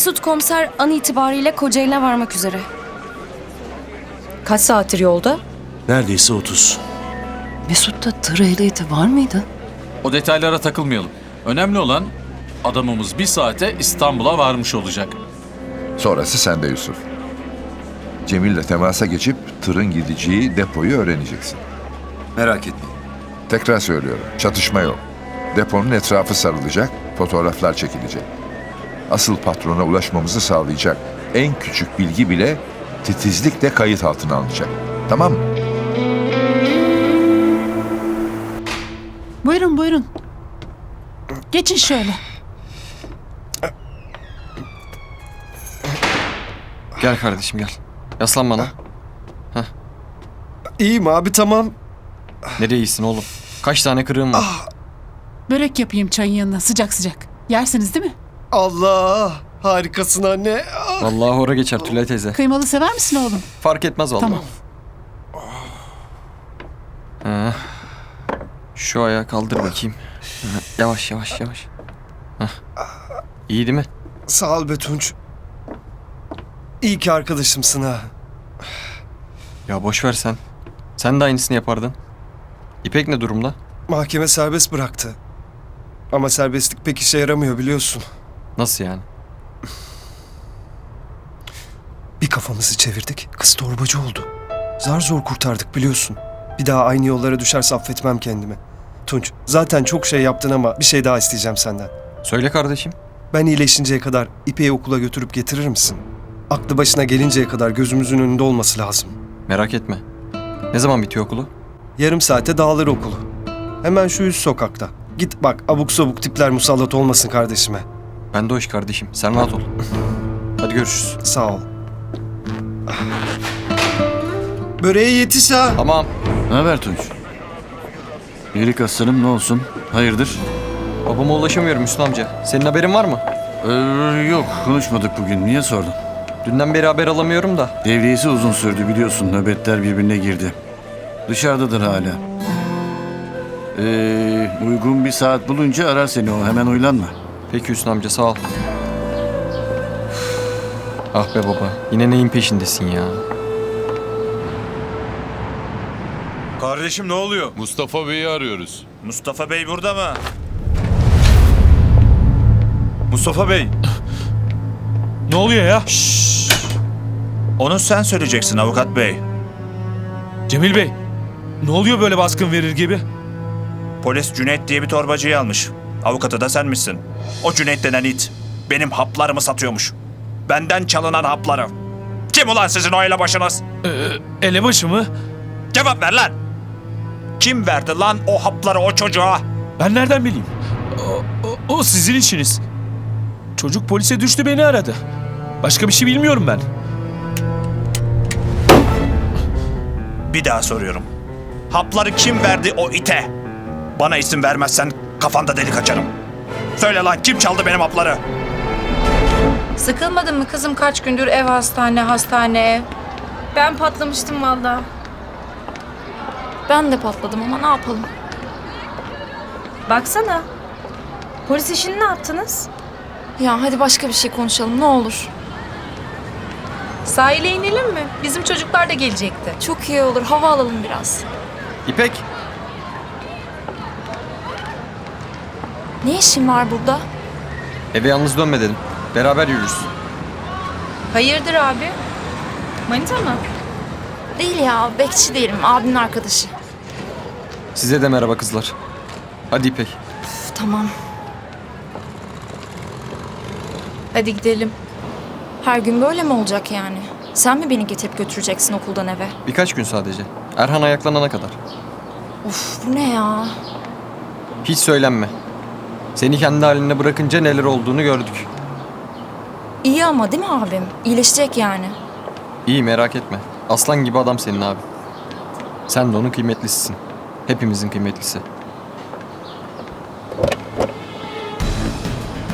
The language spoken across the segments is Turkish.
Mesut komiser an itibariyle Kocaeli'ne varmak üzere. Kaç saattir yolda? Neredeyse 30. Mesut'ta tır ehliyeti var mıydı? O detaylara takılmayalım. Önemli olan adamımız bir saate İstanbul'a varmış olacak. Sonrası sende Yusuf. Cemil'le temasa geçip tırın gideceği depoyu öğreneceksin. Merak etmeyin. Tekrar söylüyorum, çatışma yok. Deponun etrafı sarılacak, fotoğraflar çekilecek. Asıl patrona ulaşmamızı sağlayacak en küçük bilgi bile titizlikle kayıt altına alınacak. Tamam mı? Buyurun buyurun. Geçin şöyle. Gel kardeşim gel. Yaslan bana. İyiyim abi tamam. Nereye iyisin oğlum? Kaç tane kırığın var? Börek yapayım çayın yanına sıcak sıcak. Yersiniz değil mi? Allah harikasın anne. Ah. Vallahi hora geçer Tülay teyze. Kıymalı sever misin oğlum? Fark etmez vallahi. Tamam. Ha. Şu ayağı kaldır bakayım. Ha, Yavaş yavaş yavaş. Hah. İyi değil mi? Sağ ol be Tunç. İyi ki arkadaşımsın ha. Ya boş ver sen. Sen de aynısını yapardın. İpek ne durumda? Mahkeme serbest bıraktı. Ama serbestlik pek işe yaramıyor biliyorsun. Nasıl yani? Bir kafamızı çevirdik, kız torbacı oldu. Zar zor kurtardık biliyorsun. Bir daha aynı yollara düşerse affetmem kendimi. Tunç, zaten çok şey yaptın ama bir şey daha isteyeceğim senden. Söyle kardeşim. Ben iyileşinceye kadar İpek'i okula götürüp getirir misin? Aklı başına gelinceye kadar gözümüzün önünde olması lazım. Merak etme. Ne zaman bitiyor okulu? Yarım saate dağılır okulu. Hemen şu üst sokakta. Git bak abuk sabuk tipler musallat olmasın kardeşime. Ben de o iş kardeşim. Sen rahat ol. Hadi görüşürüz. Sağ ol. Böreğe yetiş ha. Tamam. Ne haber Tunç? İyilik aslanım ne olsun? Hayırdır? Babama ulaşamıyorum Hüsnü amca. Senin haberin var mı? Ee, yok konuşmadık bugün. Niye sordun? Dünden beri haber alamıyorum da. Devriyesi uzun sürdü biliyorsun. Nöbetler birbirine girdi. Dışarıdadır hala. Ee, uygun bir saat bulunca arar seni o. Hemen uylanma. Peki Hüsnü amca sağ ol. Ah be baba. Yine neyin peşindesin ya? Kardeşim ne oluyor? Mustafa Bey'i arıyoruz. Mustafa Bey burada mı? Mustafa Bey. Ne oluyor ya? Onu sen söyleyeceksin avukat bey. Cemil Bey, ne oluyor böyle baskın verir gibi? Polis Cüneyt diye bir torbacıyı almış. Avukatı da senmişsin. O Cüneyt denen it benim haplarımı satıyormuş. Benden çalınan hapları. Kim ulan sizin o elebaşınız? Ee, elebaşı mı? Cevap ver lan. Kim verdi lan o hapları o çocuğa? Ben nereden bileyim? O, o- o sizin işiniz. Çocuk polise düştü beni aradı. Başka bir şey bilmiyorum ben. Bir daha soruyorum. Hapları kim verdi o ite? Bana isim vermezsen kafanda delik açarım. Söyle lan kim çaldı benim hapları? Sıkılmadın mı kızım kaç gündür ev hastane hastane ev? Ben patlamıştım valla. Ben de patladım ama ne yapalım? Baksana. Polis işini ne yaptınız? Ya hadi başka bir şey konuşalım ne olur. Sahile inelim mi? Bizim çocuklar da gelecekti. Çok iyi olur hava alalım biraz. İpek. Ne işin var burada? Eve yalnız dönme dedim. Beraber yürürüz. Hayırdır abi? Manita mı? Değil ya bekçi değilim abimin arkadaşı. Size de merhaba kızlar. Hadi İpek. Üf, tamam. Hadi gidelim. Her gün böyle mi olacak yani? Sen mi beni getirip götüreceksin okuldan eve? Birkaç gün sadece. Erhan ayaklanana kadar. Of bu ne ya? Hiç söylenme. Seni kendi haline bırakınca neler olduğunu gördük. İyi ama değil mi abim? İyileşecek yani. İyi merak etme. Aslan gibi adam senin abi. Sen de onun kıymetlisisin. Hepimizin kıymetlisi.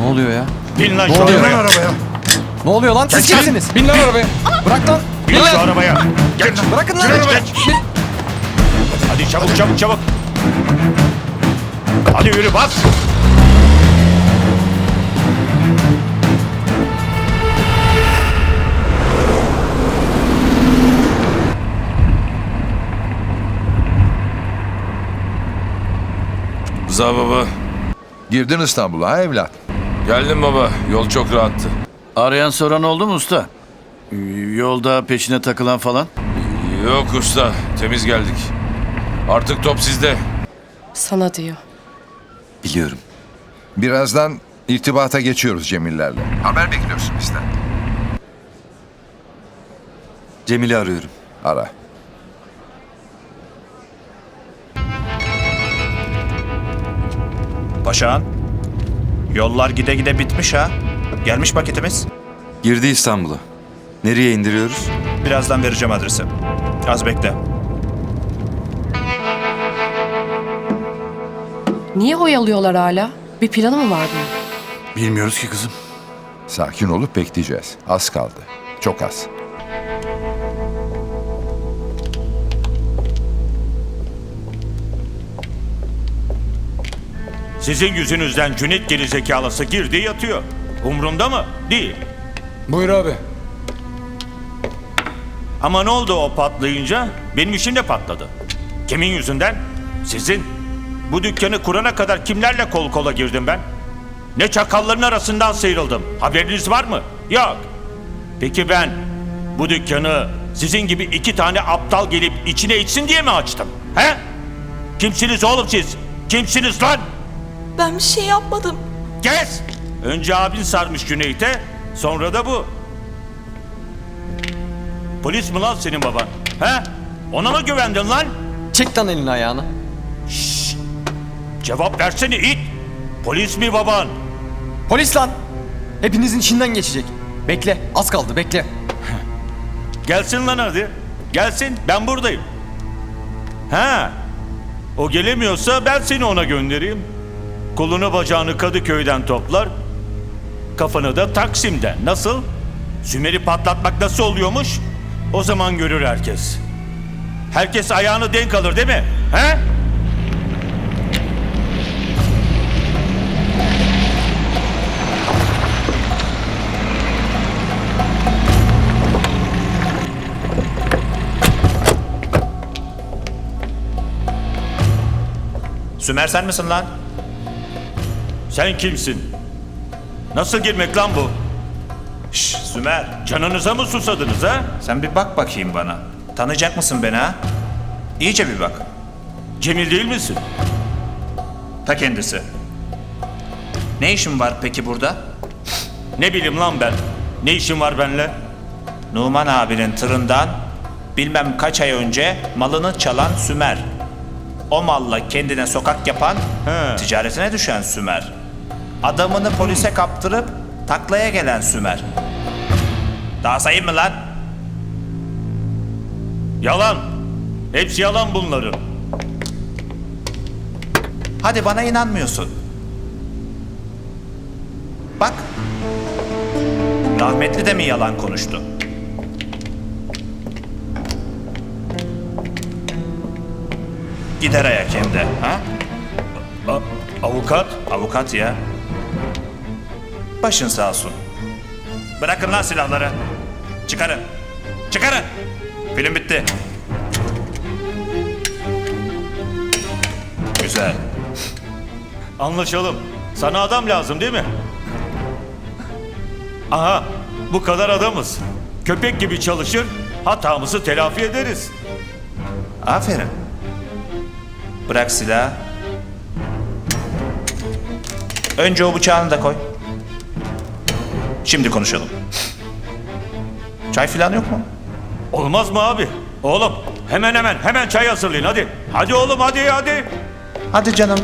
Ne oluyor ya? Bin lan Ne şu oluyor? arabaya. Ne oluyor lan? Siz Geç lan. kimsiniz? Bin lan arabaya. Bırak lan. Bin şu arabaya. Geç. Bırakın lan. Geç geç. Hadi çabuk çabuk çabuk. Hadi yürü bas. Rıza baba. Girdin İstanbul'a ha evlat. Geldim baba. Yol çok rahattı. Arayan soran oldu mu usta? Yolda peşine takılan falan? Yok usta. Temiz geldik. Artık top sizde. Sana diyor. Biliyorum. Birazdan irtibata geçiyoruz Cemillerle. Haber bekliyorsun bizden. Cemil'i arıyorum. Ara. Paşağın. Yollar gide gide bitmiş ha. Gelmiş paketimiz. Girdi İstanbul'a. Nereye indiriyoruz? Birazdan vereceğim adresi. Az bekle. Niye oyalıyorlar hala? Bir planı mı var bunun? Bilmiyoruz ki kızım. Sakin olup bekleyeceğiz. Az kaldı. Çok az. Sizin yüzünüzden Cüneyt gerizekalısı girdi yatıyor. Umrumda mı? Değil. Buyur abi. Ama ne oldu o patlayınca? Benim işim de patladı. Kimin yüzünden? Sizin. Bu dükkanı kurana kadar kimlerle kol kola girdim ben? Ne çakalların arasından sıyrıldım. Haberiniz var mı? Yok. Peki ben bu dükkanı sizin gibi iki tane aptal gelip içine içsin diye mi açtım? He? Kimsiniz oğlum siz? Kimsiniz lan? Ben bir şey yapmadım. Kes! Önce abin sarmış Cüneyt'e, sonra da bu. Polis mi lan senin baban? He? Ona mı güvendin lan? Çek lan elini ayağını. Cevap versene it! Polis mi baban? Polis lan. Hepinizin içinden geçecek. Bekle. Az kaldı bekle. Gelsin lan hadi. Gelsin, ben buradayım. Ha? O gelemiyorsa ben seni ona göndereyim. Kolunu bacağını Kadıköy'den toplar. Kafanı da Taksim'den. Nasıl? Sümer'i patlatmak nasıl oluyormuş? O zaman görür herkes. Herkes ayağını denk alır değil mi? He? Sümer sen misin lan? Sen kimsin? Nasıl girmek lan bu? Şş, Sümer. Canınıza mı susadınız ha? Sen bir bak bakayım bana. Tanıyacak mısın beni ha? İyice bir bak. Cemil değil misin? Ta kendisi. Ne işin var peki burada? Ne bileyim lan ben. Ne işin var benimle? Numan abinin tırından bilmem kaç ay önce malını çalan Sümer. O malla kendine sokak yapan, He. ticaretine düşen Sümer. Adamını polise kaptırıp taklaya gelen Sümer. Daha sayayım mı lan? Yalan. Hepsi yalan bunların. Hadi bana inanmıyorsun. Bak. Rahmetli de mi yalan konuştu? Gider ayak hem de. Ha? A- avukat? Avukat ya. Başın sağ olsun. Bırakın lan silahları. Çıkarın. Çıkarın. Film bitti. Güzel. Anlaşalım. Sana adam lazım değil mi? Aha, bu kadar adamız. Köpek gibi çalışır, hatamızı telafi ederiz. Aferin. Bırak silahı. Önce o bıçağını da koy. Şimdi konuşalım. Çay falan yok mu? Olmaz mı abi? Oğlum, hemen hemen, hemen çay hazırlayın hadi. Hadi oğlum, hadi, hadi. Hadi canım.